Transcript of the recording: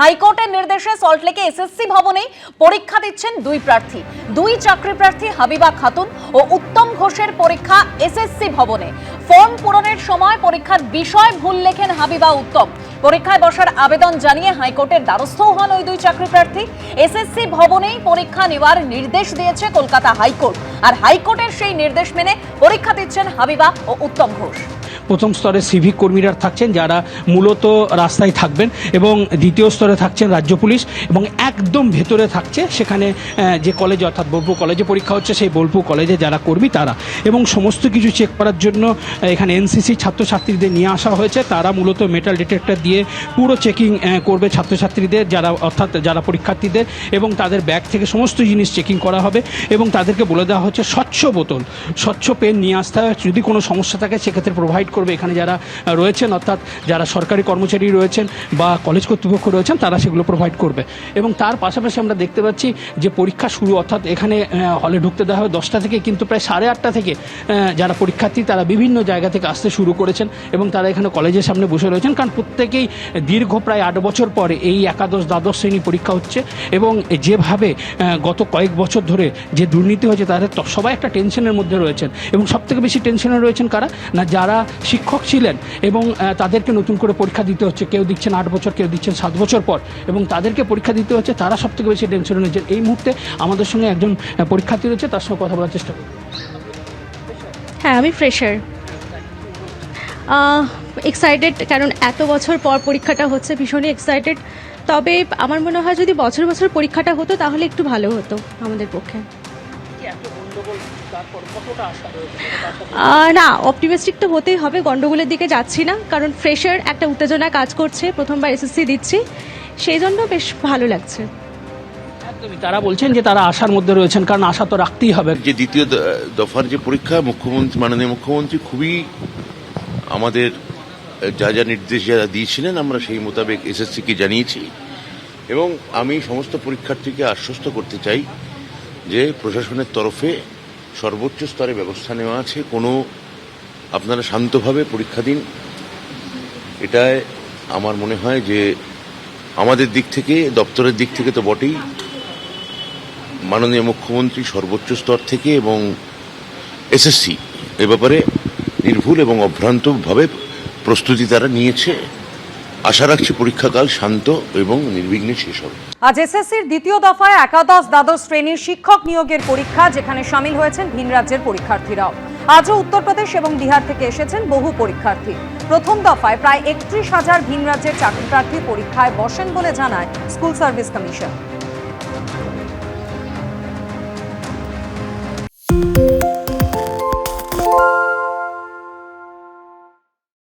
হাইকোর্টের নির্দেশে সল্টলেকে এসএসসি ভবনে পরীক্ষা দিচ্ছেন দুই প্রার্থী। দুই চাকরি প্রার্থী হাবিবা খাতুন ও উত্তম ঘোষের পরীক্ষা এসএসসি ভবনে। ফর্ম পূরণের সময় পরীক্ষার বিষয় ভুল লেখেন হাবিবা উত্তম। পরীক্ষায় বসার আবেদন জানিয়ে হাইকোর্টের দ্বারস্থও হন ওই দুই চাকরি প্রার্থী। এসএসসি ভবনেই পরীক্ষা নেওয়ার নির্দেশ দিয়েছে কলকাতা হাইকোর্ট। আর হাইকোর্টের সেই নির্দেশ মেনে পরীক্ষা দিচ্ছেন হাবিবা ও উত্তম ঘোষ। প্রথম স্তরে সিভিক কর্মীরা থাকছেন যারা মূলত রাস্তায় থাকবেন এবং দ্বিতীয় স্তরে থাকছেন রাজ্য পুলিশ এবং একদম ভেতরে থাকছে সেখানে যে কলেজ অর্থাৎ বোলপুর কলেজে পরীক্ষা হচ্ছে সেই বোলপুর কলেজে যারা কর্মী তারা। এবং সমস্ত কিছু চেক করার জন্য এখানে এনসিসি ছাত্রছাত্রীদের নিয়ে আসা হয়েছে। তারা মূলত মেটাল ডিটেক্টর দিয়ে পুরো চেকিং করবে ছাত্রছাত্রীদের যারা, অর্থাৎ যারা পরীক্ষার্থীদের এবং তাদের ব্যাগ থেকে সমস্ত জিনিস চেকিং করা হবে এবং তাদেরকে বলে দেওয়া হচ্ছে স্বচ্ছ বোতল, স্বচ্ছ পেন নিয়ে আসতে হবে যদি কোনো সমস্যা থাকে সেক্ষেত্রে প্রোভাইড করবে। এখানে যারা রয়েছেন, অর্থাৎ যারা সরকারি কর্মচারী রয়েছেন বা কলেজ কর্তৃপক্ষ রয়েছেন, তারা সেগুলো প্রোভাইড করবে। এবং তার পাশাপাশি আমরা দেখতে পাচ্ছি যে পরীক্ষা শুরু, অর্থাৎ এখানে হলে ঢুকতে দেওয়া হবে দশটা থেকে কিন্তু প্রায় সাড়ে আটটা থেকে যারা পরীক্ষার্থী তারা বিভিন্ন জায়গা থেকে আসতে শুরু করেছেন এবং তারা এখানে কলেজের সামনে বসে রয়েছেন। কারণ প্রত্যেকেই দীর্ঘ প্রায় আট বছর পরে এই একাদশ দ্বাদশ শ্রেণি পরীক্ষা হচ্ছে এবং যেভাবে গত কয়েক বছর ধরে যে দুর্নীতি হয়েছে তাদের সবাই একটা টেনশনের মধ্যে রয়েছেন এবং সবথেকে বেশি টেনশনে রয়েছেন কারা? না, যারা শিক্ষক ছিলেন এবং তাদেরকে নতুন করে পরীক্ষা দিতে হচ্ছে, কেউ দিচ্ছেন আট বছর, কেউ দিচ্ছেন সাত বছর পর এবং তাদেরকে পরীক্ষা দিতে হচ্ছে, তারা সবথেকে বেশি টেনশনে রয়েছেন। এই মুহূর্তে আমাদের সঙ্গে একজন পরীক্ষার্থী রয়েছে, তার সঙ্গে কথা বলার চেষ্টা করব। হ্যাঁ আমি ফ্রেশার এক্সাইটেড কারণ এত বছর পর পরীক্ষাটা হচ্ছে ভীষণই এক্সাইটেড তবে আমার মনে হয় যদি বছর বছর পরীক্ষাটা হতো তাহলে একটু ভালো হতো আমাদের পক্ষে। না অপটিমিস্টিক তো হতেই হবে গন্ডগোলের দিকে যাচ্ছি না কারণ ফ্রেশার একটা উত্তেজনা কাজ করছে প্রথমবার এসএসসি দিচ্ছি সেই জন্য বেশ ভালো লাগছে। একদমই তারা বলছেন যে তারা আশার মধ্যে রয়েছেন কারণ আশা তো রাখতেই হবে। যে দ্বিতীয় দফার যে পরীক্ষা মুখ্যমন্ত্রী মাননীয় মুখ্যমন্ত্রী খুবই আমাদের যা যা নির্দেশ যারা দিয়েছিলেন, আমরা সেই মোতাবেক এসএসসিকে জানিয়েছি। এবং আমি সমস্ত পরীক্ষার্থীকে আশ্বস্ত করতে চাই যে প্রশাসনের তরফে সর্বোচ্চ স্তরে ব্যবস্থা নেওয়া আছে। কোনো আপনারা শান্তভাবে পরীক্ষা দিন। এটায় আমার মনে হয় যে আমাদের দিক থেকে, দপ্তরের দিক থেকে তো বটেই। মাননীয় মুখ্যমন্ত্রী সর্বোচ্চ স্তর থেকে এবং এসএসসি এ ব্যাপারে নির্ভুল এবং অভ্রান্তভাবে প্রস্তুতি তারা নিয়েছে। আশা রাখছি পরীক্ষাকাল শান্ত এবং নির্বিঘ্নে শেষ হবে। আজ এসএসসির দ্বিতীয় দফায় একাদশ দ্বাদশ শ্রেণির শিক্ষক নিয়োগের পরীক্ষা, যেখানে সামিল হয়েছেন ভিন রাজ্যের পরীক্ষার্থীরাও। আজও উত্তরপ্রদেশ এবং বিহার থেকে এসেছেন বহু পরীক্ষার্থী। প্রথম দফায় প্রায় একত্রিশ হাজার ভিন রাজ্যের চাকরি প্রার্থী পরীক্ষায় বসেন বলে জানায় স্কুল সার্ভিস কমিশন।